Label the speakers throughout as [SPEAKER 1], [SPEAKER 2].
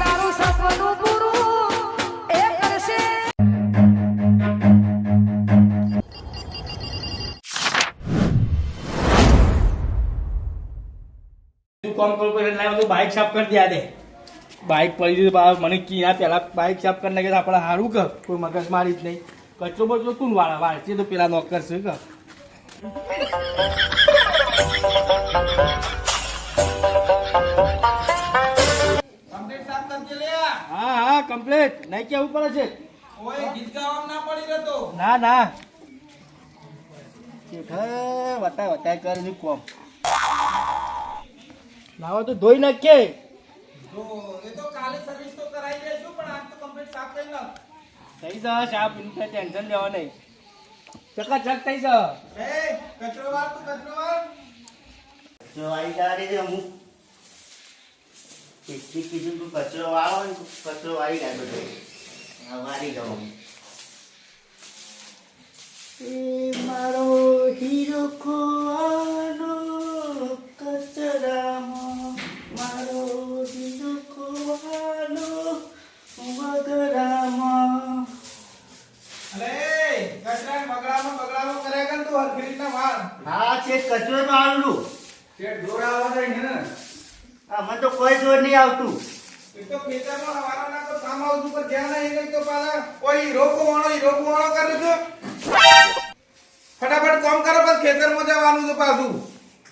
[SPEAKER 1] તારું સપનું પૂરું.
[SPEAKER 2] બાઇક સાફ કરી દે દે બાઇક પડી દીધું બા, મને કી પેલા બાઇક સાફ કરી નાખે આપણે સારું કર કોઈ મગજ મારી જ નહીં. કચરો બચરો કોણ વાળા વાળશે? તો પેલા નોકર છે કર હા હા કમ્પ્લીટ નહીં કેવું પડે છે.
[SPEAKER 3] ઓય ગીત ગાવામાં ના પડી રહેતો.
[SPEAKER 2] ના ના. વટાય વટા કરે છે કોમ. લાવો તો ધોઈ નાખીએ.
[SPEAKER 3] જો એ તો કાલે સર્વિસ તો કરાવી દેશું પણ આજ તો કમ્પ્લીટ સાફ કરી નાખ
[SPEAKER 2] થઈ જશે સાફ એનું ટેન્શન લેવા નહીં. ચકા ચક થઈ જા
[SPEAKER 3] એ કચરો વાર તું કચરો વાર
[SPEAKER 4] કચરો વાળી ગાડી છે અમુક કેટલી કીધું તું કચરો વાળો ને તું કચરો વાળી ગાડો છે વાળી જાઉં એ મારો હીરો ખોવાનો કચરામાં. મારો હીરો ખોવાનો વગરામાં
[SPEAKER 3] અલે કચરા બગડામાં બગડામાં કર્યા કર તું હરખી રીતના વાર
[SPEAKER 4] હા છે કચરો જ વાળું
[SPEAKER 3] તે ઢોર આવવા જાય ને
[SPEAKER 4] આમાં તો કોઈ જોર નહીં આવતું.
[SPEAKER 3] એ તો ખેતરમાં હવાના તો કામ આવતું પર ધ્યાન નહીં નહીં તો પાછા ઓય રોકો વાળો રોકો વાળો કરે છે? ફટાફટ કામ કરો ખેતર ખેતરમાં જવાનું છે પાછું.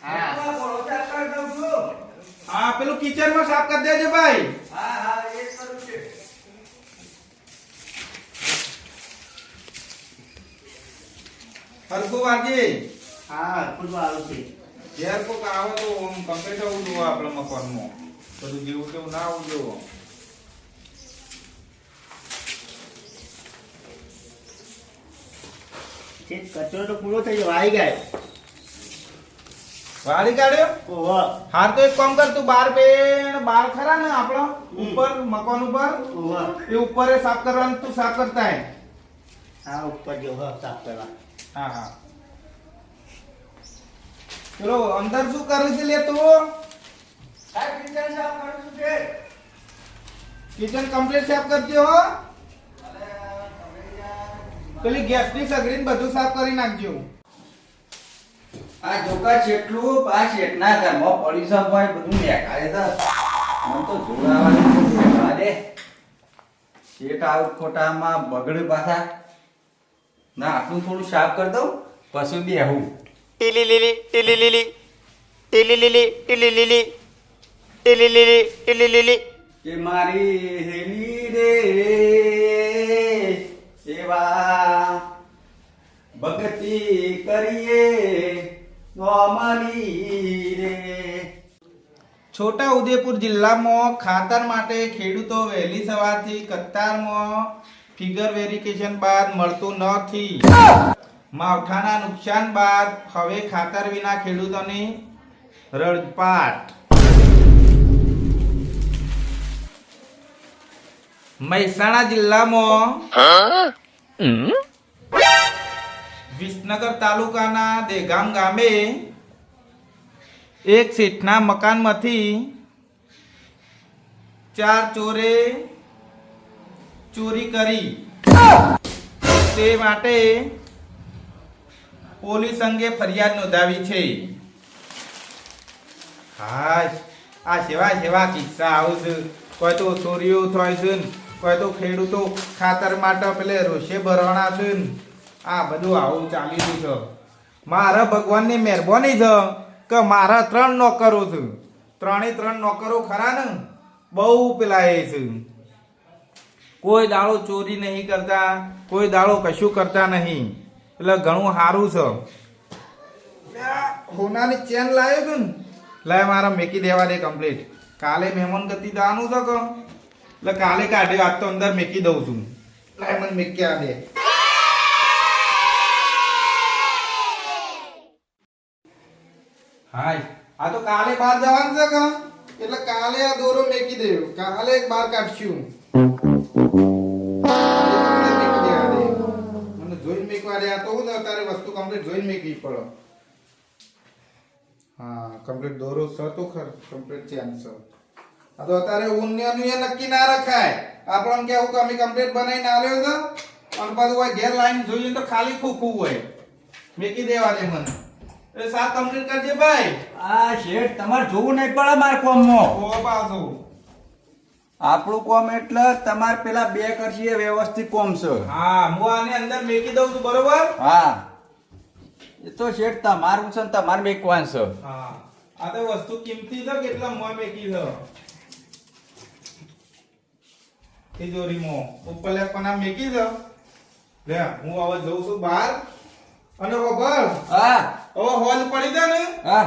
[SPEAKER 4] હા.
[SPEAKER 3] પેલું પેલું કિચનમાં સાફ કરી દેજે ભાઈ. હરકુ વાગી.
[SPEAKER 4] હા હરકુ વાળું છે.
[SPEAKER 3] ઘેર કોક આવે તો આમ કમ્પ્લીટ આવું જોવો આપણા મકાનમાં. બધું જેવું તેવું ના આવું જોવો.
[SPEAKER 4] છે કચરો તો પૂરો થઈ ગયો આવી ગયો.
[SPEAKER 3] વાળી કાઢ્યો હાર તો એક કામ કર તું બાર પેણ બાર ખરા ને આપણો? ઉપર મકાન ઉપર? એ ઉપર એ સાફ કરવાનું તું સાફ કરતા હે
[SPEAKER 4] હા ઉપર જો હા સાફ કરવા.
[SPEAKER 3] હા હા. ચલો અંદર શું કરે છે લે તું? કિચન કમ્પ્લીટ સાફ કરજો હો. પેલી ગેસની સગડીને બધું સાફ કરી નાખજો
[SPEAKER 5] આ જોકા જેટલું આ શેઠના ઘરમાં પડી છે ભાઈ બધું દેખાડે તો. મને તો જોડાવાનું છે દે. શેઠ આવું ખોટામાં બગડે પાછા. ના આટલું થોડું સાફ કરી દઉં પછી બેહું.
[SPEAKER 2] ટીલી લીલી ટીલી લીલી ટીલી લીલી ટીલી લીલી ટીલી લીલી ટીલી લીલી
[SPEAKER 5] કે મારી હેલી રે એવા ભક્તિ કરીએ રે.
[SPEAKER 3] છોટા ઉદેપુર જિલ્લામાં ખાતર માટે ખેડૂતો વહેલી સવારથી કતારમાં ફિગર વેરિફિકેશન બાદ મળતું નથી. માવઠાના નુકસાન બાદ હવે ખાતર વિના ખેડૂતોની રડપાટ મહેસાણા જિલ્લામાં વિસનગર તાલુકાના દેગામ ગામે એક સીટના મકાનમાંથી ચાર ચોરે ચોરી કરી. તે માટે પોલીસ અંગે ફરિયાદ નોંધાવી છે. હાય, આ સેવા સેવા કિસ્સા આવું કોઈ તો ચોરીઓ થાય છે કોઈ તો ખેડૂતો ખાતર માટે પેલે રોષે ભરવાના છે. આ બધું આવું ચાલી રહ્યું છે. મારા ભગવાનની મહેરબાની છે કે મારા ત્રણ નોકરો છે. ત્રણે ત્રણ નોકરો ખરા ને? બહુ પેલા એ છે. કોઈ દાડો ચોરી નહીં કરતા, કોઈ દાડો કશું કરતા નહીં. એટલે ઘણું સારું છે. હોનાની ચેન લાવ્યો છું ને. લાય મારા મેકી દેવા દે કમ્પ્લીટ કાલે મહેમાન ગતિ દાનું છે કે? એટલે કાલે કાઢ્યો આજ તો અંદર મેકી દઉં છું. લાય મને મેકી આ દે. હાય આ તો કાલે બહાર જવાનું છે કે? એટલે કાલે આ દોરો મેકી દેવો કાલે એક બહાર કાઢશું. દે આ તો હું ને તારે વસ્તુ કમ્પ્લીટ જોઈને મૂકવી પડે. હા કમ્પ્લીટ દોરો સ તો ખર કમ્પ્લીટ છે આન્સર આ તો અત્યારે ઉન્યનું એ નક્કી ના રખાય. આપણને કેવું કે અમે કમ્પ્લીટ બનાવીને આવ્યો તો અને પાછું હોય ઘેર લાઈન જોઈએ તો ખાલી ખોખું હોય. મેકી દેવા દે મને. એ સાત કમ્પ્લીટ કરજે ભાઈ.
[SPEAKER 5] આ શેઠ તમારે જોવું નહીં પડે મારા કોમમાં.
[SPEAKER 3] ઓ પાછું.
[SPEAKER 5] આપણું કોમ એટલે તમારે પેલા બે કરશી એ વ્યવસ્થિત કોમ છે.
[SPEAKER 3] હા હું આને અંદર મેકી દઉં છું બરોબર?
[SPEAKER 5] હા. એ તો શેઠ તમારું છે ને તમારે મેકવાનું છે.
[SPEAKER 3] હા. આ તો વસ્તુ કિંમતી છે કેટલા મોં મેકી છે? તિજોરીમાં. ઉપર લે પણ મેકી છે. લે હું હવે જઉં છું બહાર. અને ખબર
[SPEAKER 5] હા.
[SPEAKER 3] હવે હોલ પડી દે ને?
[SPEAKER 5] હા.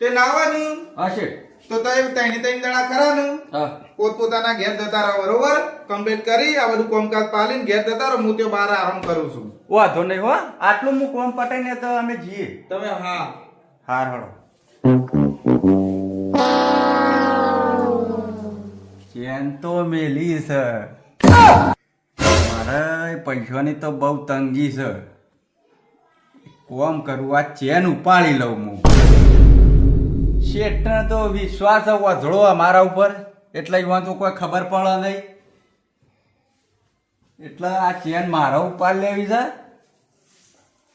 [SPEAKER 3] તે નાવાનું
[SPEAKER 5] હા શેઠ.
[SPEAKER 3] તો ત્રણે ત્રણ જણા ખરા ને પોતપોતાના ઘેર જતા રહો બરોબર? કમ્પ્લીટ કરી આ બધું કોમકાજ પાલીને ઘેર જતા રહો હું તે બહાર આરામ કરું છું.
[SPEAKER 5] વાંધો નહીં હો. આટલું હું કોમ પટાઈને તો અમે જઈએ.
[SPEAKER 3] તમે હા.
[SPEAKER 5] હાર હળો. ચેન તો મેલી છે મારે પૈસાની તો બહુ તંગી છે કોમ કરું આ ચેન ઉપાડી લઉં હું. શેઠને તો વિશ્વાસ વધળો મારા ઉપર. એટલે એમાં તો કોઈ ખબર પડે નહીં. એટલે આ ચેન મારા ઉપર લેવી છે.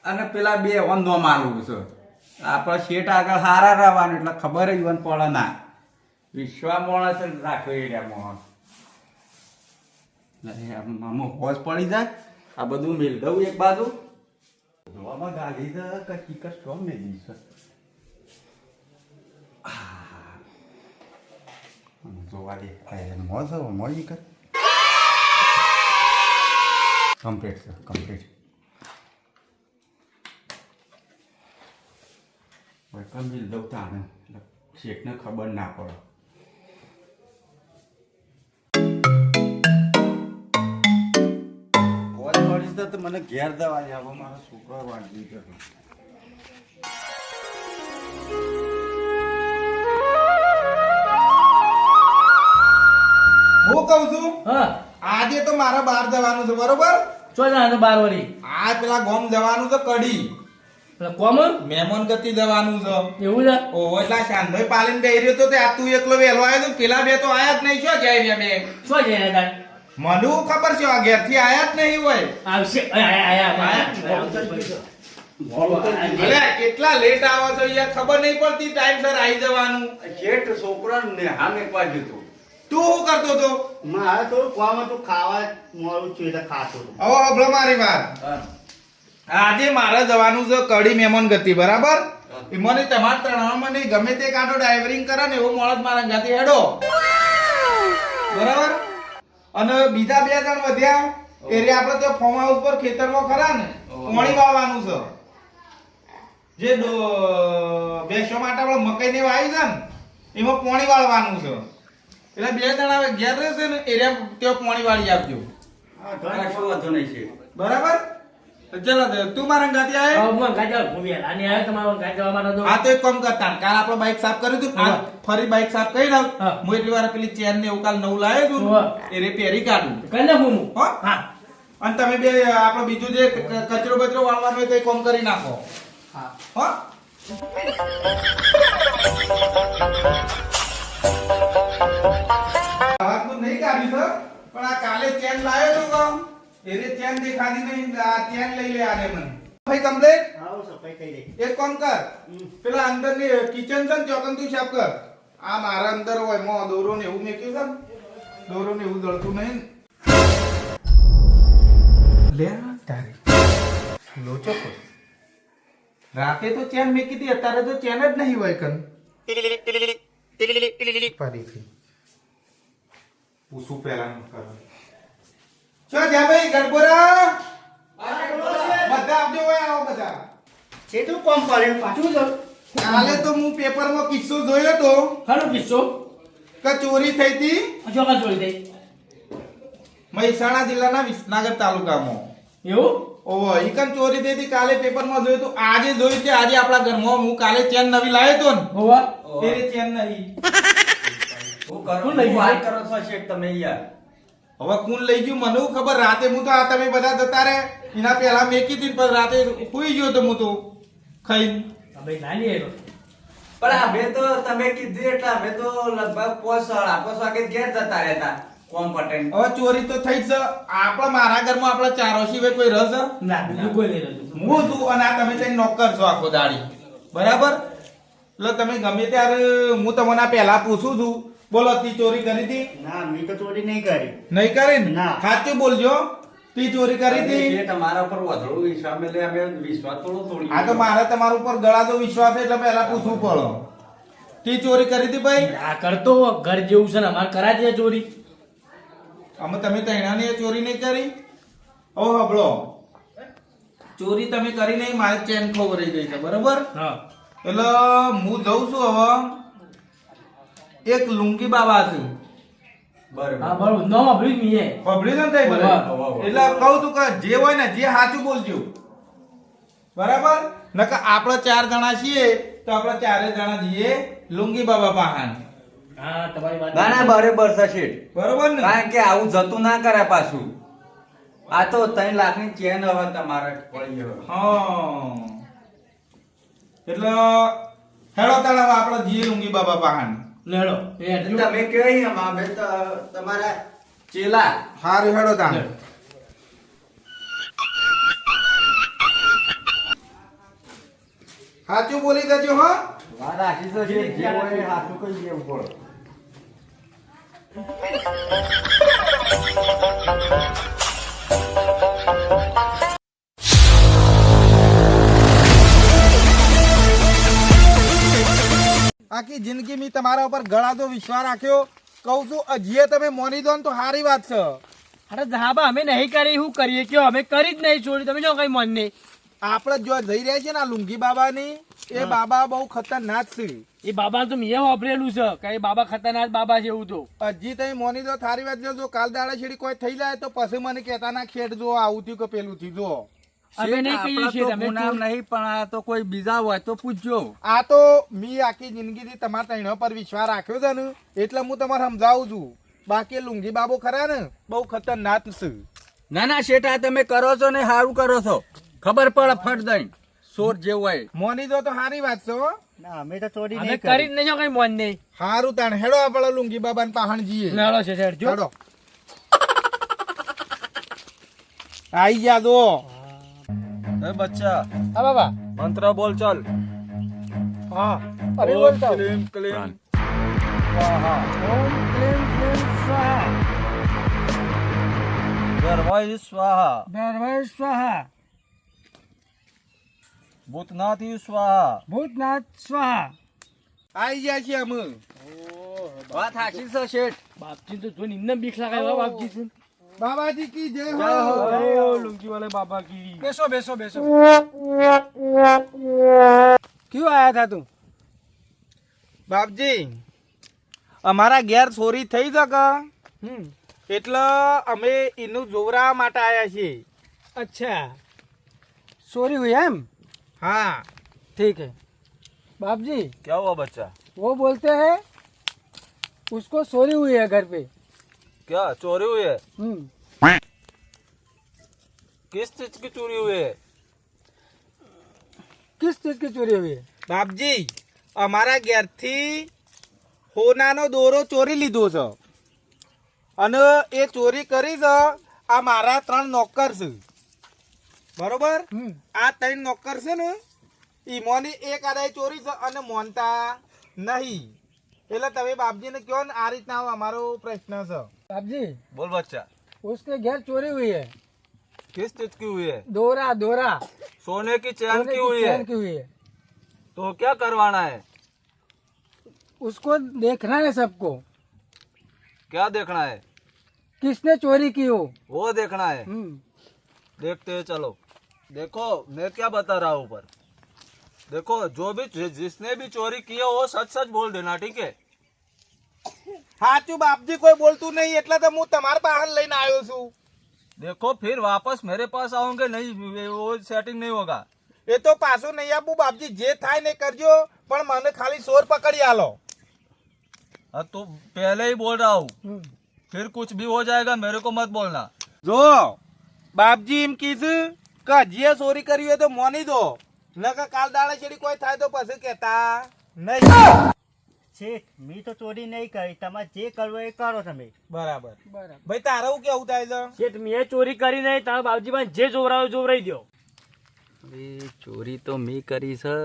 [SPEAKER 5] અને પેલા બે વંદો માલવું છે. આપણે શેઠ આગળ હારા રહેવાનું એટલે ખબર ઈવન પડે ના. વિશ્વા માણસ રાખ્યો એ રહ્યા માણસ. આમ- હોશ પડી જાય આ બધું દઉં એક બાજુ. ગાલી છે કે ચીકસ તો મેલી છે. આમ જોવા દે મોજ મોજ મોજ કર કમ્પ્લીટ છે કમ્પ્લીટ બિલ દઉં તાને એટલે શેઠને ખબર ના પડે કોલ પડીશ તો મને ઘેર દવા જાવ મારો છોકરો વાંચી ગયો
[SPEAKER 3] હું કહું છું?
[SPEAKER 2] હા.
[SPEAKER 3] આજે તો મારે બહાર જવાનું છે બરોબર?
[SPEAKER 2] ચો જવાનું બાર વળી.
[SPEAKER 3] આ પેલા ગોમ જવાનું છે કડી
[SPEAKER 2] કોમ કોમન
[SPEAKER 3] મહેમાન ગતિ જવાનું છે.
[SPEAKER 2] એવું છે?
[SPEAKER 3] ઓ એટલા શાંતભાઈ પાલીને બેહી રહ્યો તો તે આ તું એકલો વહેલો આવ્યો તો પેલા બે તો આયા જ નહીં. શું જાય રહ્યા બે?
[SPEAKER 2] શું જાય યાર
[SPEAKER 3] મને ખબર છે આ ઘેરથી આયા જ નહીં હોય?
[SPEAKER 2] આવશે. આયા આયા. આયા
[SPEAKER 3] કેટલા લેટ આવો છો યાર ખબર નહીં પડતી ટાઈમ સર આવી જવાનું.
[SPEAKER 5] શેઠ હા ને મેકવા દીધું
[SPEAKER 3] તું શું કરતો તો
[SPEAKER 4] મારે તો કોમ હતું ખાવા મોડું છું એટલે ખાતો હતો.
[SPEAKER 3] હવે હભળો મારી વાત. આજે મારે જવાનું છે કડી મહેમાન ગતિ બરાબર? એ મને તમાર ત્રણમાં નહીં ગમે તે કાંટો ડાઈવરિંગ કરે ને એવો મોણસ મારા જાતે હેડો. બરાબર? અને બીજા બે જણ વધ્યા. એટલે આપણે તો ફોર્મ હાઉસ પર ખેતરમાં ખરા ને પાણી વાવવાનું છે. જે બેસવા માટે આપણે મકાઈ ને વાવી છે ને એમાં પાણી વાળવાનું છે. એટલે બે જણા હવે ઘેર રહેશે ને એરિયા ત્યાં પાણી વાળી આપજો.
[SPEAKER 5] કશો વાંધો નહીં છે.
[SPEAKER 3] બરાબર? તો ચલો તું મારા ગાતી આવે
[SPEAKER 2] હું ગાજા ભૂમિયા આની આવે તમારો ગાજા અમારો તો.
[SPEAKER 3] આ તો એક કામ કરતા કાલ આપણો બાઈક સાફ કર્યું હતું ફરી બાઈક સાફ કરી નાખ.
[SPEAKER 2] હા.
[SPEAKER 3] હું એટલી વાર પેલી ચેન ને એવું કાલ નવું લાવ્યો છું એ રે પહેરી કાઢું.
[SPEAKER 2] કઈ નાખું હું.
[SPEAKER 3] હો?
[SPEAKER 2] હા.
[SPEAKER 3] અને તમે બે આપણો બીજું જે કચરો બચરો વાળવાનો હોય તો એ કામ કરી નાખો.
[SPEAKER 2] હા.
[SPEAKER 3] હો? નહીં કાઢી સર. પણ આ કાલે ચેન લાવ્યો તો કામ એને ચેન દેખાતી નહીં આ ચેન લઈ લે આને મને. ભાઈ કમ્પ્લેટ
[SPEAKER 4] હા સફાઈ કરી દે
[SPEAKER 3] એક કામ કર. પેલા અંદરની કિચન છે ને ચોકન તું સાફ કર. આ મારા અંદર હોય મો દોરો ને એવું મેક્યું છે દોરો ને એવું દળતું નહીં લે તારી. લોચો કો રાતે તો ચેન મેકી હતી અત્યારે તો ચેન જ નહીં હોય કન. ફરીથી. પૂછું પહેલા કર ચો જા ભાઈ ગડબોરા બધા આપજો હોય આવો બધા.
[SPEAKER 4] છેટું કોમ પડ્યું
[SPEAKER 2] પાછું તો
[SPEAKER 3] કાલે તો હું પેપરમાં કિસ્સો જોયો તો.
[SPEAKER 2] ખાનો કિસ્સો.
[SPEAKER 3] કે ચોરી થઈ હતી?
[SPEAKER 2] ચોકા ચોરી થઈ.
[SPEAKER 3] મહેસાણા જિલ્લાના વિસનગર તાલુકામાં.
[SPEAKER 2] એવું?
[SPEAKER 3] ઓહો ઈકન ચોરી થઈ હતી? કાલે પેપરમાં જોયું તો આજે જોયું છે. આજે આપણા ઘરમાં. હું કાલે ચેન નવી લાવ્યો તો ને.
[SPEAKER 2] હોવા?
[SPEAKER 3] ચેન નહીં
[SPEAKER 2] શું લઈ ગયું?
[SPEAKER 5] કરો છો શેઠ તમે યાર.
[SPEAKER 3] હવે કોણ લઈ ગયું? મને ખબર રાતે હું તો આ તમે બધા જતા રહે. એના પહેલા મેં કીધી પણ રાતે સુઈ ગયો તો હું તો ખાઈ
[SPEAKER 2] ભાઈ નાની આવ્યો
[SPEAKER 5] પણ અમે તો તમે કીધું એટલે અમે તો લગભગ પોસ પાંચ વાગે ઘેર જતા રહેતા કોમ પટેલ.
[SPEAKER 3] હવે ચોરી તો થઈ જ છે. આપણા મારા ઘરમાં આપણા ચારો સિવાય કોઈ રસ
[SPEAKER 2] ના બીજું કોઈ નહીં.
[SPEAKER 3] હું છું અને આ તમે ત્યાં નોકર છો આખો દાડી. બરાબર? એટલે તમે ગમે ત્યારે હું તમને આ પહેલા પૂછું છું બોલો તી ચોરી કરી હતી
[SPEAKER 4] ના મેં તો ચોરી નહીં કરી.
[SPEAKER 3] નહીં કરી ના. સાચું બોલજો. તી ચોરી કરી હતી
[SPEAKER 5] એ તમારા ઉપર વધુ વિશ્વાસ એટલે અમે વિશ્વાસ થોડો તોડી
[SPEAKER 3] આ તો મારે તમારા ઉપર ગળાતો વિશ્વાસ છે એટલે પહેલા પૂછવું પડો. તી ચોરી કરી હતી ભાઈ?
[SPEAKER 2] આ કરતો ઘર જેવું છે ને અમારે કરા છે ચોરી.
[SPEAKER 3] અમે તમે તૈણાની ચોરી નહીં કરી? ઓ હબળો. ચોરી તમે કરી નહીં મારે ચેન ખવડાવી ગઈ છે બરાબર?
[SPEAKER 2] હા.
[SPEAKER 3] એટલે હું જઉં છું હવે. એક લુંગી બાબા છે.
[SPEAKER 5] બરાબર.
[SPEAKER 2] હા બરોબર. નો જ મીએ
[SPEAKER 3] પબડી ન થાય
[SPEAKER 2] વાહ.
[SPEAKER 3] એટલે કહું તું કે જે હોય ને જે સાચું બોલજો. બરાબર? નકર આપણે ચાર જણા છીએ તો આપણે ચારે જણા જઈએ લુંગી બાબા પાહાન.
[SPEAKER 2] હા તમારી વાત
[SPEAKER 5] ના ના બરાબર છે શેઠ.
[SPEAKER 3] બરોબર ને?
[SPEAKER 5] કારણ કે આવું જતું ના કરે પાછું. આ તો ત્રણ લાખની ચેન હવે તમારે પડી ગયો.
[SPEAKER 3] હા. એટલે હેડો તાણ હવે આપણે જઈએ લુંગી બાબા પાહાન.
[SPEAKER 2] લેડો. એ
[SPEAKER 5] તમે કઈ અમે તમારા ચેલા.
[SPEAKER 3] હારું હેડો તાણ. સાચું બોલી દેજો હો.
[SPEAKER 5] વાત આખી તો છે જે હોય સાચું હાથું કઈ દેવું પડે
[SPEAKER 3] જિંદગી તમારા ઉપર ગળાતો વિશ્વાસ રાખ્યો. કહું છું અજીએ તમે મોની દો તો સારી વાત છે.
[SPEAKER 2] અરે જાબા અમે નહીં કરી શું કરીએ? કયો અમે કરી જ નહીં છોડી તમે જો કઈ મન નહીં
[SPEAKER 3] આપણે જો જઈ રહ્યા છીએ ને આ લુંગી બાબાની એ બાબા બહુ ખતરનાક છે.
[SPEAKER 2] એ બાબા તો મેં વાપરેલું છે. કે બાબા ખતરનાક બાબા છે એવું તો.
[SPEAKER 3] હજી તમે મોની દો થારી વાત જો કાલ દાડા છેડી કોઈ થઈ જાય તો પછી મને કહેતા ના ખેડ જો આવું થયું કે પેલું થયું જો.
[SPEAKER 2] અમે નહીં કહીએ છીએ તમે નામ
[SPEAKER 5] નહીં પણ આ તો કોઈ બીજા હોય તો પૂછજો.
[SPEAKER 3] આ તો મી આખી જિંદગીથી તમારા તૈણો પર વિશ્વાસ રાખ્યો છે ને એટલે હું તમારે સમજાવું છું. બાકી લુંગી બાબો ખરા ને બહુ ખતરનાક છે.
[SPEAKER 5] ના ના શેઠા તમે કરો છો ને સારું કરો છો. ખબર પડે ફટ દઈ સોર જેવું હોય.
[SPEAKER 3] મોની દો તો સારી વાત છે.
[SPEAKER 4] ના અમે તો ચોરી નહીં
[SPEAKER 2] કરી. જ નહીં કઈ મોન નહીં.
[SPEAKER 3] સારું તાણ હેડો આપણે લુંગી બાબાને પાહણ જઈએ.
[SPEAKER 2] લેડો છે જો
[SPEAKER 3] હેડો. આઈ ગયા દો
[SPEAKER 5] એ બચ્ચા.
[SPEAKER 2] હા બાબા.
[SPEAKER 5] મંત્ર બોલ ચાલ.
[SPEAKER 2] હા અરે બોલતા
[SPEAKER 5] ક્લીમ ક્લીમ.
[SPEAKER 2] ઓમ ક્લીમ ક્લીમ સ્વાહા.
[SPEAKER 5] ગર્ભાઈ સ્વાહા.
[SPEAKER 2] ભૈરવાય સ્વાહા.
[SPEAKER 5] ભૂતનાથી સ્વાહા.
[SPEAKER 2] ભૂતનાથ સ્વાહા.
[SPEAKER 3] આઈ ગયા છીએ અમે.
[SPEAKER 5] વાત સાચી છે શેઠ.
[SPEAKER 2] બાપજી તો જો નિમ્ન બીક લાગે હો બાપજી છે.
[SPEAKER 3] બાબાજી કી જય
[SPEAKER 2] જય
[SPEAKER 3] હો
[SPEAKER 2] હો જય હો લુંગી વાલે બાબા કી
[SPEAKER 6] બેસો બેસો બેસો
[SPEAKER 2] ક્યું આયા થા તું
[SPEAKER 3] બાપજી અમારા ઘેર ચોરી થઈ શકે
[SPEAKER 2] હમ
[SPEAKER 3] એટલે અમે એનું જોવરાવા માટે આયા છીએ
[SPEAKER 6] अच्छा चोरी हुई है हम
[SPEAKER 3] હા
[SPEAKER 6] ठीक है बाप जी
[SPEAKER 5] क्या हुआ बच्चा
[SPEAKER 6] वो बोलते हैं उसको चोरी हुई है घर पे
[SPEAKER 5] क्या चोरी हुई है
[SPEAKER 6] हम्म
[SPEAKER 5] किस चीज की चोरी हुई है
[SPEAKER 6] किस चीज की चोरी हुई है
[SPEAKER 3] બાપજી અમારા ઘેરથી હોનાનો દોરો ચોરી લીધો છે અને એ ચોરી કરી છે આ મારા ત્રણ નોકર છે બરોબર
[SPEAKER 6] हम्म
[SPEAKER 3] આ ત્રણ નોકર છે ને ઈમોની એક આદાય ચોરી છે અને મોનતા નહીં એટલે તમે બાપજીને કહો ને આ રીતના અમારો પ્રશ્ન છે
[SPEAKER 6] बाप जी
[SPEAKER 5] बोल बच्चा
[SPEAKER 6] उसके घर चोरी हुई है
[SPEAKER 5] किस चीज की हुई है
[SPEAKER 6] दोरा दोरा
[SPEAKER 5] सोने की चैन
[SPEAKER 6] सोने
[SPEAKER 5] की
[SPEAKER 6] की
[SPEAKER 5] हुई है
[SPEAKER 6] चैन की हुई है
[SPEAKER 5] तो क्या करवाना है
[SPEAKER 6] उसको देखना है सबको
[SPEAKER 5] क्या देखना है
[SPEAKER 6] किसने चोरी की हो
[SPEAKER 5] वो देखना है
[SPEAKER 6] हम्म
[SPEAKER 5] देखते हैं चलो देखो मैं क्या बता रहा हूँ ऊपर देखो जो भी जि- जिसने भी चोरी की है वो सच सच बोल देना ठीक है
[SPEAKER 3] સાચું બાપજી કોઈ બોલતું નહીં એટલે તો હું તમારા પાસે લઈને આવ્યો છું
[SPEAKER 5] देखो फिर वापस मेरे पास आओगे नहीं वो सेटिंग नहीं होगा
[SPEAKER 3] એ તો પાછું નહીં આપું બાપજી જે થાય ને કરજો પણ મને ખાલી સોર પકડી આલો
[SPEAKER 5] हाँ तो पहले ही बोल रहा हूँ
[SPEAKER 6] हम्म
[SPEAKER 5] फिर कुछ भी हो जाएगा मेरे को मत बोलना
[SPEAKER 3] જો બાપજી એમ કીધું કે હજીએ ચોરી કરી હોય તો મોની દો નકર કાલ દાડે છેડી કોઈ થાય તો પછી કહેતા નહીં.
[SPEAKER 4] છે મેં તો ચોરી નહીં કરી. તમારે જે કરવું એ કરો તમે.
[SPEAKER 3] બરાબર.
[SPEAKER 6] બરાબર.
[SPEAKER 3] ભાઈ તારે હું કેવું થાય છે?
[SPEAKER 2] શેઠ મેં ચોરી કરી નહીં. તારા બાપજીમાં જે જોવરાયો જોવરાઈ દો
[SPEAKER 7] અરે ચોરી તો મેં કરી છે.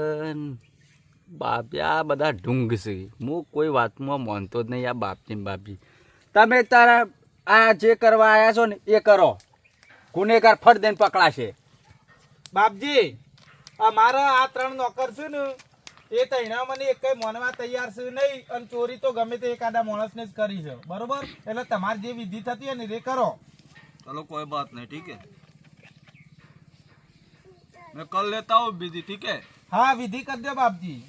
[SPEAKER 7] બાપ્યા બધા ઢુંગ છે. હું કોઈ વાતમાં માનતો જ નહીં આ બાપજી બાપજી તમે તારા આ જે કરવા આવ્યા છો ને એ કરો. ગુનેગાર ફટ દઈને પકડાશે.
[SPEAKER 3] બાપજી અમારા આ ત્રણ નોકર છે ને એ તૈણા મને એક કઈ મોનવા તૈયાર છે નહીં અને ચોરી તો ગમે તે એકાદા માણસને જ કરી છે. બરોબર? એટલે તમારે જે વિધિ થતી હોય ને એ કરો.
[SPEAKER 7] ચલો કોઈ વાત નહીં ઠીક મેં કર લેતા આવું બીજી ઠીક
[SPEAKER 3] હા વિધિ કરી દો બાપજી.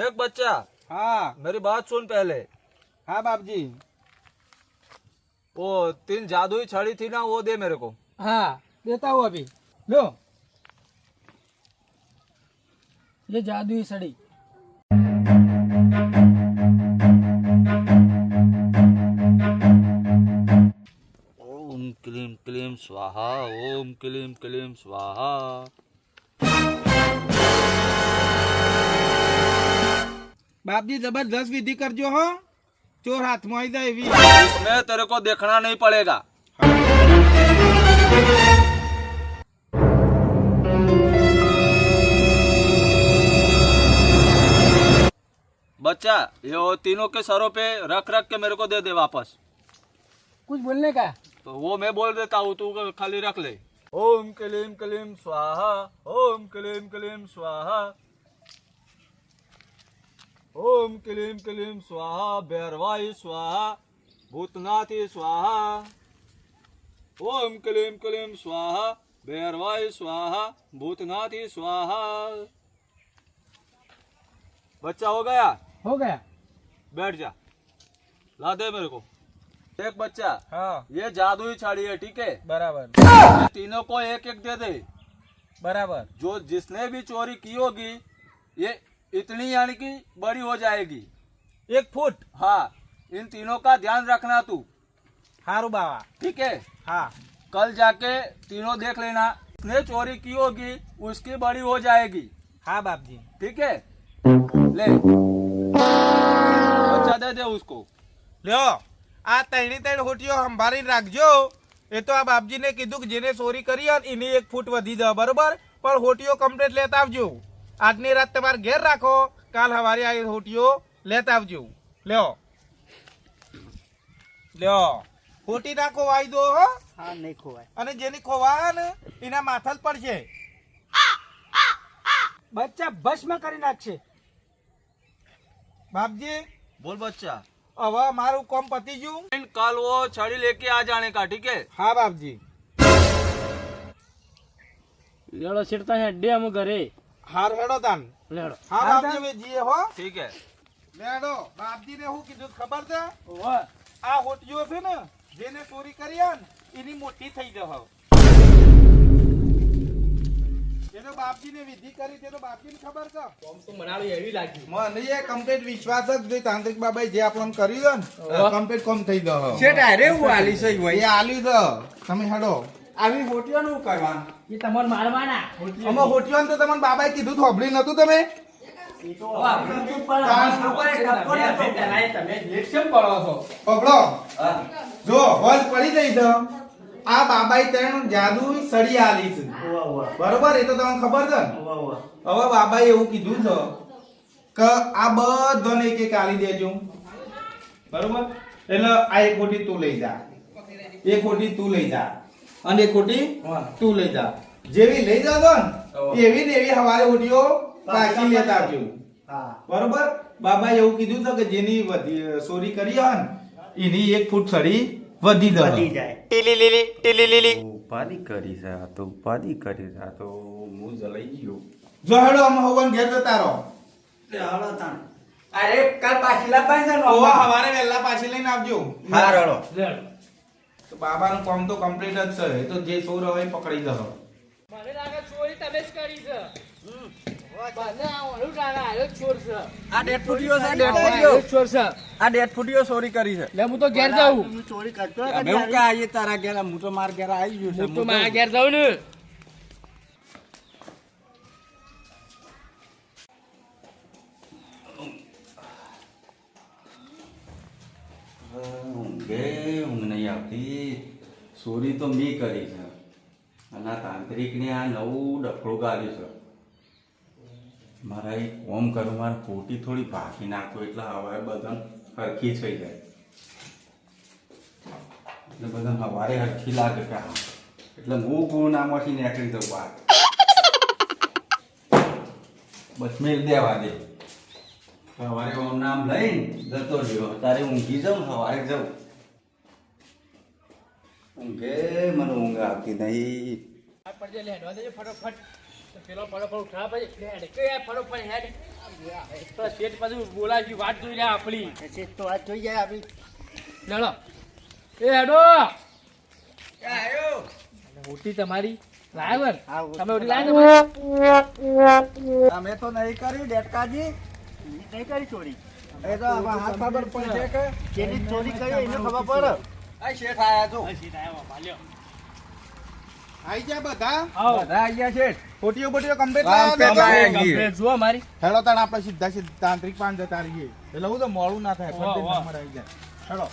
[SPEAKER 7] देख बच्चा।
[SPEAKER 3] हाँ।
[SPEAKER 7] मेरी बात सुन पहले।
[SPEAKER 3] हाँ बाप जी
[SPEAKER 7] वो तीन जादुई छड़ी थी ना वो दे मेरे को।
[SPEAKER 6] हाँ देता हूँ अभी। लो। ये जादुई छड़ी।
[SPEAKER 7] ओम क्लीम क्लीम स्वाहा ओम क्लीम क्लीम स्वाहा।
[SPEAKER 3] बापजी ज़बरदस्त विधि कर जो हो चोर हाथ में
[SPEAKER 7] मैं तेरे को देखना नहीं पड़ेगा बच्चा ये तीनों के सरों पे रख रख के मेरे को दे दे वापस
[SPEAKER 6] कुछ बोलने का?
[SPEAKER 7] तो वो मैं बोल देता हूँ तू खाली रख ले ओम कलीम कलीम स्वाहा ओम कलीम कलीम स्वाहा ओम क्लीम क्लीम स्वाहा भैरवाय स्वाहा भूतनाथ स्वाहा। ओम क्लीम क्लीम स्वाहा भैरवाय स्वाहा भूतनाथ स्वाहा। बच्चा हो गया?
[SPEAKER 6] हो गया।
[SPEAKER 7] बैठ जा। ला दे मेरे को। एक बच्चा
[SPEAKER 3] हाँ।
[SPEAKER 7] ये जादुई छाड़ी है ठीक है? बराबर। तीनों को एक एक दे दे।
[SPEAKER 3] बराबर।
[SPEAKER 7] जो जिसने भी चोरी की होगी ये इतनी यानी कि बड़ी हो जाएगी
[SPEAKER 3] એક ફૂટ
[SPEAKER 7] हाँ इन तीनों का ध्यान रखना तू
[SPEAKER 3] સારું બાવા
[SPEAKER 7] ठीक है
[SPEAKER 3] હા
[SPEAKER 7] कल जाके तीनों देख लेना जिसने चोरी की होगी उसकी बड़ी हो जाएगी
[SPEAKER 3] હા બાપજી
[SPEAKER 7] ठीक है ले बच्चा दे दे उसको
[SPEAKER 3] લ્યો આ તૈણી તૈણ હોટીઓ સંભાળીને રાખજો એ તો આ બાપજીને કીધું કે જેને ચોરી કરી હોય ને એની એક ફૂટ વધી દો બરોબર પણ હોટીઓ કમ્પ્લીટ લેતા આવજો આજની રાત તમારે ઘેર રાખો. કાલ સવારે આ હોટીઓ લેતા આવજો. લ્યો. લ્યો. ખોટી ના ખોવાઈ દો હા. અને જેની ખોવા એના માથા પડશે
[SPEAKER 6] બચ્ચા ભસ્મ કરી નાખશે.
[SPEAKER 3] બાપજી.
[SPEAKER 7] બોલ બચ્ચા.
[SPEAKER 3] હવે મારું કોમ પતી ગયું.
[SPEAKER 7] કાલ વો છડી લેકે આ જાણે કા? ઠીક હે
[SPEAKER 3] હા બાપજી.
[SPEAKER 2] લેડો છેડતા હે ડે અમે ઘરે.
[SPEAKER 3] હાર હેડો તાન.
[SPEAKER 2] લેડો.
[SPEAKER 3] હાર આવજો વે જીએ હો.
[SPEAKER 7] ઠીક હે.
[SPEAKER 3] લેડો બાપજી ને હું કીધું ખબર છે?
[SPEAKER 2] ઓહો
[SPEAKER 3] આ હોટિયો છે ને જેને ચોરી કરી આન એની મોટી થઈ જશે જેનો બાપજી ને વિધિ કરી તેનો બાપજી ને ખબર છે?
[SPEAKER 2] કોમ તો મનાળી એવી લાગી
[SPEAKER 3] મને એ કમ્પ્લીટ વિશ્વાસ જ જે તાંત્રિક બાબા જે આપણને કર્યું ને કમ્પ્લીટ કોમ થઈ ગયો
[SPEAKER 7] છે ડાયરે હું આલી છે
[SPEAKER 3] એ આલી દો તમે હેડો.
[SPEAKER 7] આવી હોટિયો નું કરવાનું
[SPEAKER 2] એ તમને મારવાના.
[SPEAKER 3] અમે હોટિયો તો તમને બાબાએ કીધું થોભળી નતું તમે? જો હોજ પડી ગઈ છે. આ બાબાએ ત્રણ જાદુ સળી આલી છે. બરોબર? એ તો તમને ખબર છે હવે બાબાએ એવું કીધું છે કે આ બધાને એક એક આલી દેજો. બરોબર? એટલે આ એક ગોટી તું લઈ જા. એક ગોટી તું લઈ જા. અને કોટી તું લઈ જા. જેવી લઈ જાજો ને એવી ને એવી હવારે ખોટીઓ પાછી લેતા આવજો. બરોબર? બાબા એવું કીધું તો કે જેની વધી ચોરી કરી હોય ને એની એક ફૂટ સડી વધી
[SPEAKER 4] વધી
[SPEAKER 3] જાય.
[SPEAKER 4] લીલી
[SPEAKER 7] ઉપાધિ કરી છે આ તો ઉપાધિ કરી છે આ તો હું જલાઈ ગયો.
[SPEAKER 3] જો હેડો ઘેર તો તારો. જતા તાણ.
[SPEAKER 7] અરે કાલ પાછી લાવવાની છે
[SPEAKER 3] હવારે વહેલા પાછી લઈને આવજો.
[SPEAKER 7] હા રડો.
[SPEAKER 3] બાબાનું કામ તો કમ્પ્લીટ જ છે. એ તો જે ચોર હોય પકડી જશો.
[SPEAKER 2] મને લાગે ચોરી તમે જ કરી છે. આ ઓલું ટાણા આવ્યો જ ચોર છે.
[SPEAKER 5] આ ડેડ ફૂટીઓ છે ડેડ
[SPEAKER 2] આવ્યો
[SPEAKER 5] ફૂટીઓ.
[SPEAKER 2] જ ચોર છે.
[SPEAKER 5] આ ડેડ ફૂટીઓ ચોરી કરી છે.
[SPEAKER 2] લે હું તો ઘેર જાઉં.
[SPEAKER 4] ચોરી કરતો હોય
[SPEAKER 5] અમે
[SPEAKER 4] કદી
[SPEAKER 5] હું કે તારા ઘેર હું તો મારા ઘેર આવી ગયો છે
[SPEAKER 2] હું તો મારા ઘેર જાઉં ને.
[SPEAKER 5] ઊંઘે ઊંઘ નહીં આવતી ચોરી તો મેં કરી છે. અને આ તાંત્રિકને આ નવું ડફળું કાઢ્યું છે. મારા એ કોમ કરું, મારે પોટી થોડી ભાગી નાખો એટલે હવે બધા હરખી થઈ જાય. એટલે બધા હવારે હરખી લાગે કે હા. એટલે હું ગુણ આમાંથી નીકળી દઉં બહાર. બસ મેળ દેવા દે. સવારે ઓમ નામ લઈને જતો રહ્યો. તારે ઊંઘી જાઉં સવારે જાઉં. ઊંઘે મને ઊંઘ આવતી નહીં.
[SPEAKER 2] આ પડજે લે હેડવા ફટોફટ. પેલો ફટોફટ ઉઠા પછી હેડ કે ફટોફટ હેડ. તો શેઠ પાછું બોલાવી વાત જોઈ રહ્યા આપણી.
[SPEAKER 4] છે તો આ જોઈ જાય આપી
[SPEAKER 2] લડો. એ હેડો.
[SPEAKER 5] આવ્યો?
[SPEAKER 2] તમારી. તમે ઓટી તમારી
[SPEAKER 5] તો નહીં કરી ડેટકાજી
[SPEAKER 4] નહીં કરી ચોરી.
[SPEAKER 5] એ તો હાથ ખબર પડશે કે?
[SPEAKER 4] જેની ચોરી કરી એને ખબર પડે.
[SPEAKER 5] આ શેઠ આયા છો.
[SPEAKER 3] આઈ જાય બધા?
[SPEAKER 5] બધા આઈ ગયા શેઠ
[SPEAKER 3] ખોટીઓ બોટીઓ કમ્પ્લીટ લાયા
[SPEAKER 5] પેલા
[SPEAKER 3] દેજો.
[SPEAKER 5] એ ગઈ.
[SPEAKER 2] કમ્પ્લેટ જુઓ મારી.
[SPEAKER 3] હેડો તાણ આપણે સીધા સીધા તાંત્રિક પાન જતા રહીએ. એટલે હું તો મોડું ના થાય
[SPEAKER 2] વાહ,
[SPEAKER 3] નંબર આવી જાય. હેડો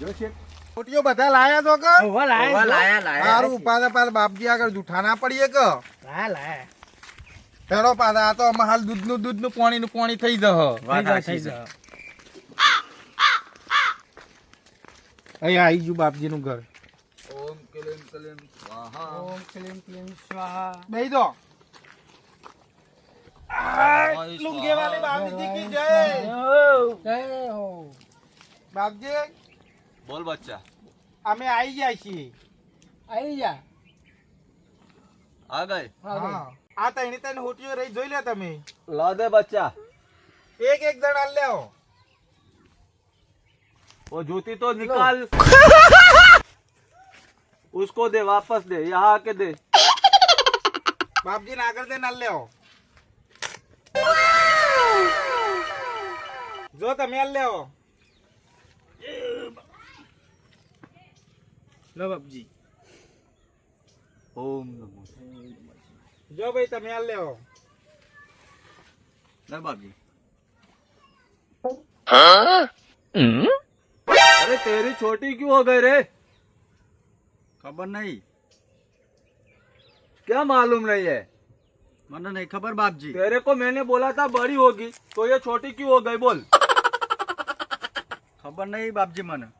[SPEAKER 5] જો શેઠ.
[SPEAKER 3] ખોટીઓ બધા લાયા છો કે?
[SPEAKER 2] ઓવા લાય
[SPEAKER 5] લાયા લાયા
[SPEAKER 3] સારું ઉપાદા પાર બાપજી આગળ જૂઠા ના પડીએ કે?
[SPEAKER 2] હાલ દૂધ
[SPEAKER 3] હેડો પાદા આ તો હાલ દૂધનું દૂધનું પાણીનું પાણી થઈ જશે
[SPEAKER 2] થઈ જા થઈ જા
[SPEAKER 3] અહીંયા આવી ગયું બાપજીનું ઘર.
[SPEAKER 5] ઓમ ક્લીમ ક્લીમ સ્વાહા.
[SPEAKER 2] ઓમ ક્લીમ ક્લીમ સ્વાહા.
[SPEAKER 3] બેહી દો. લુંગેવાલી બાપજી કી જય.
[SPEAKER 2] જય હો.
[SPEAKER 3] બાપજી
[SPEAKER 5] બોલ બચ્ચા.
[SPEAKER 3] અમે આવી ગયા છીએ.
[SPEAKER 2] આવી ગયા.
[SPEAKER 5] આ ગઈ?
[SPEAKER 3] હા આ તઈની તઈને હોટીઓ રહી જોઈ લે તમે.
[SPEAKER 5] લો દે બચ્ચા.
[SPEAKER 3] એક એક જણ આલ લેવો
[SPEAKER 7] वो जूती तो निकाल। उसको दे वापस दे यहाँ आके दे।
[SPEAKER 3] बाप जी ना कर दे नल ले हो जो तो
[SPEAKER 2] तमे ले लो बाप जी
[SPEAKER 7] ओम नमो
[SPEAKER 3] जो भाई तो तमे ले
[SPEAKER 5] हो बाप जी हाँ? हम्म?
[SPEAKER 7] अरे तेरी छोटी क्यों हो गई रे?
[SPEAKER 5] खबर नहीं।
[SPEAKER 7] क्या मालूम नहीं है?
[SPEAKER 5] मना नहीं खबर बाप जी
[SPEAKER 7] तेरे को मैंने बोला था बड़ी होगी तो ये छोटी क्यों हो गई बोल।
[SPEAKER 5] खबर नहीं बाप जी मना।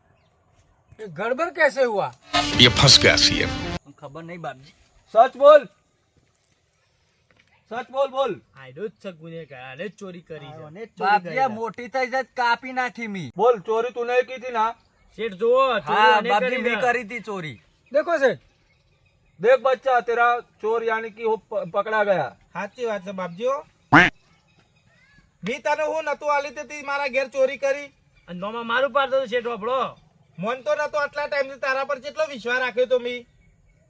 [SPEAKER 6] ये गड़बड़ कैसे हुआ?
[SPEAKER 8] ये फंस गया सीएम
[SPEAKER 5] खबर नहीं बाप जी
[SPEAKER 7] सच बोल। સચ બોલ બોલ.
[SPEAKER 2] આયડો જ છે ગુનેગાર આને ચોરી કરી છે.
[SPEAKER 5] બાપિયા મોટી થઈ જાય કાપી નાખી મી.
[SPEAKER 7] બોલ ચોરી તું નહીં કીધી ના.
[SPEAKER 2] શેઠ જોવો
[SPEAKER 5] હા બાપજી મે કરી હતી ચોરી.
[SPEAKER 7] દેખો શેઠ. દેખ બચ્ચા તેરા ચોર યાની કે પકડા ગયા.
[SPEAKER 3] સાચી વાત છે બાપજીઓ મી તને હું નતો આલી તે મારા ઘેર ચોરી કરી?
[SPEAKER 2] અને નોમાં મારું પાડતો શેઠ વાપડો
[SPEAKER 3] મન તો નતો આટલા ટાઈમથી તારા પર કેટલો વિશ્વાસ રાખ્યો તો મી?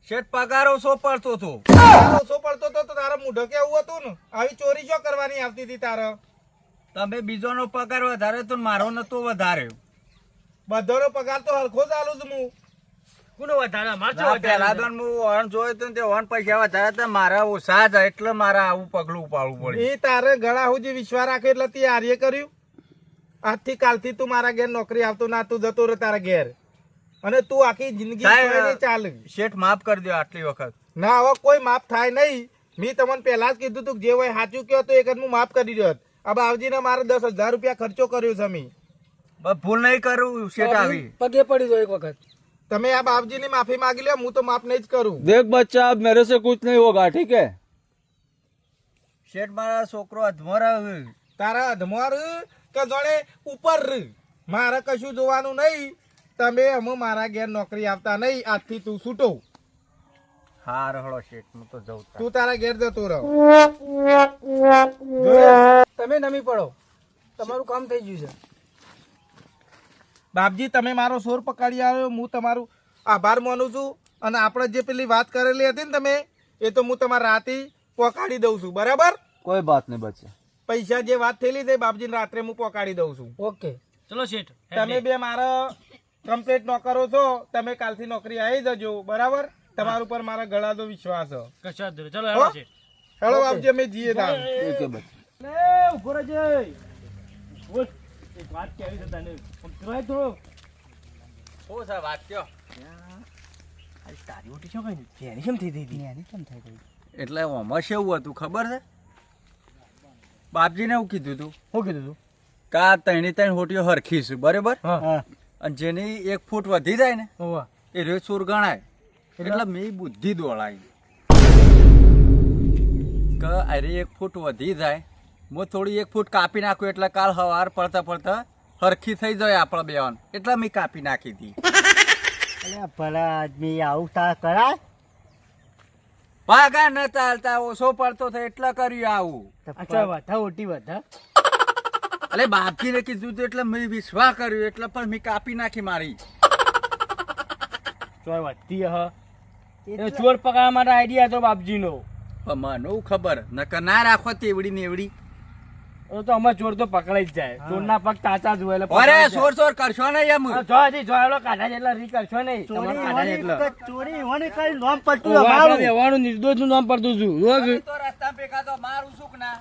[SPEAKER 5] શેઠ પગારો સો પડતો હતો
[SPEAKER 3] ઓછો તો તો તારા મૂઢો કેવું હતું ને? આવી ચોરી જો કરવાની આવતી હતી તારે?
[SPEAKER 5] તમે બીજોનો પગાર વધારે તો મારો નતો વધારે
[SPEAKER 3] બધોનો પગાર તો હરખો જ છું હું
[SPEAKER 2] કોનો વધારે
[SPEAKER 5] તો હું ઓન જોયો તો તે ઓન પૈસા વધારે હતા મારા ઓછા હતા એટલે મારે આવું પગલું ઉપાડવું પડ્યું.
[SPEAKER 3] એ તારે ગળા સુધી વિશ્વાસ રાખ્યો એટલે તે આર્ય કર્યું? આજથી કાલથી તું મારા ઘેર નોકરી આવતો ના તું જતો રહે તારા ઘેર. અને તું આખી જિંદગી ચાલ.
[SPEAKER 5] શેઠ માફ કરી દો આટલી વખત.
[SPEAKER 3] ના હવે કોઈ માફ થાય નહીં. મેં તમને પહેલા જ કીધું તું જે હોય સાચું કયો તો એક હું માફ કરી રહ્યો આ બાવજીને મારે દસ હજાર રૂપિયા ખર્ચો કર્યો છે મેં.
[SPEAKER 5] ભૂલ નહીં કરું શેઠ આવી.
[SPEAKER 6] પગે પડી જાવ એક વખત.
[SPEAKER 3] તમે આ બાપજી ની માફી માંગી લો હું તો માફ નહીં જ કરું.
[SPEAKER 7] દેખ બચ્ચા મેરે સે કુછ નહીં હોગા ઠીક હે?
[SPEAKER 5] શેઠ મારા છોકરો અધમરા
[SPEAKER 3] તારા અધમર કે જોડે ઉપર મારે કશું જોવાનું નહીં. તમે અમે મારા ઘેર નોકરી આવતા નહીં આજથી તું છૂટો.
[SPEAKER 5] હા રહો શેઠ હું તો જઉં
[SPEAKER 3] તું તારા ઘેર જતો રહો.
[SPEAKER 6] તમે નમી પડો. તમારું કામ થઈ ગયું છે.
[SPEAKER 3] બાપજી તમે મારો સોર પકડી આવ્યો હું તમારું આભાર માનું છું. અને આપણે જે પેલી વાત કરેલી હતી ને તમે એ તો હું તમારા રાતે પહોંચાડી દઉં છું બરાબર?
[SPEAKER 5] કોઈ વાત નહીં બચે.
[SPEAKER 3] પૈસા જે વાત થયેલી છે બાપજીને રાત્રે હું પહોંચાડી દઉં છું.
[SPEAKER 6] ઓકે.
[SPEAKER 2] ચલો શેઠ
[SPEAKER 3] તમે બે મારા કમ્પ્લીટ નોકરો છો તમે કાલથી નોકરી આવી જજો બરાબર? તમારા ઉપર મારા ગળા તો વિશ્વાસ
[SPEAKER 2] ચલો
[SPEAKER 3] હેલો બાપજી અમે જઈએ
[SPEAKER 5] તા
[SPEAKER 2] લે ઊભો રહેજે. બોલ એક વાત કહેવી છે તને. આમ જોય થોડો
[SPEAKER 5] ઓ સા વાત કયો.
[SPEAKER 2] તારી ઓટી શું કઈ? ફેરી કેમ થઈ હતી?
[SPEAKER 5] એટલે ઓમાં શેવું હતું ખબર છે? બાપજીને એવું કીધું તું
[SPEAKER 2] શું કીધું તું?
[SPEAKER 5] કા તણી ત્રણે ત્રણ હોટીઓ હરખીશું બરાબર?
[SPEAKER 2] હા.
[SPEAKER 5] અને જેની એક ફૂટ વધી જાય ને એ રેસુર ગણાય. એટલે મેં બુદ્ધિ દોડાવી કે અરે એક ફૂટ વધી જાય હું થોડી એક ફૂટ કાપી નાખું એટલે કાલ સવાર પડતા પડતા હરખી થઈ જાય આપણા બેવાન. એટલે મેં કાપી નાખી હતી
[SPEAKER 6] ભલા આદમી આવું તા કરાય?
[SPEAKER 5] ભાગા ન ચાલતા ઓછો પડતો થાય એટલે કર્યું આવું.
[SPEAKER 2] અચ્છા વધા ઓટી વધા
[SPEAKER 5] અલે બાપજીને કીધું હતું એટલે મેં વિશ્વાસ કર્યો એટલે પણ મેં કાપી નાખી મારી.
[SPEAKER 2] ચોર વધતી હ. એ ચોર પકડવા માટે આઈડિયા હતો બાપજીનો.
[SPEAKER 5] પણ મને ખબર નકર ના રાખો તેવડી ને એવડી.
[SPEAKER 2] એ તો અમે ચોર તો પકડાઈ જ જાય. ચોર ના પગ તાચા જ હોય એટલે
[SPEAKER 5] અરે ચોર ચોર કરશો ને એમ.
[SPEAKER 2] જો હજી જો એલો કાઢા એટલે રી કરશો નહીં. તમારે કાઢા જેટલા.
[SPEAKER 6] ચોરી હોવાની કઈ નામ પડતું
[SPEAKER 2] મારું આપણે નિર્દોષનું નામ પડતું છું. રોજ
[SPEAKER 5] તો રસ્તા પેકા તો મારું સુખ ના.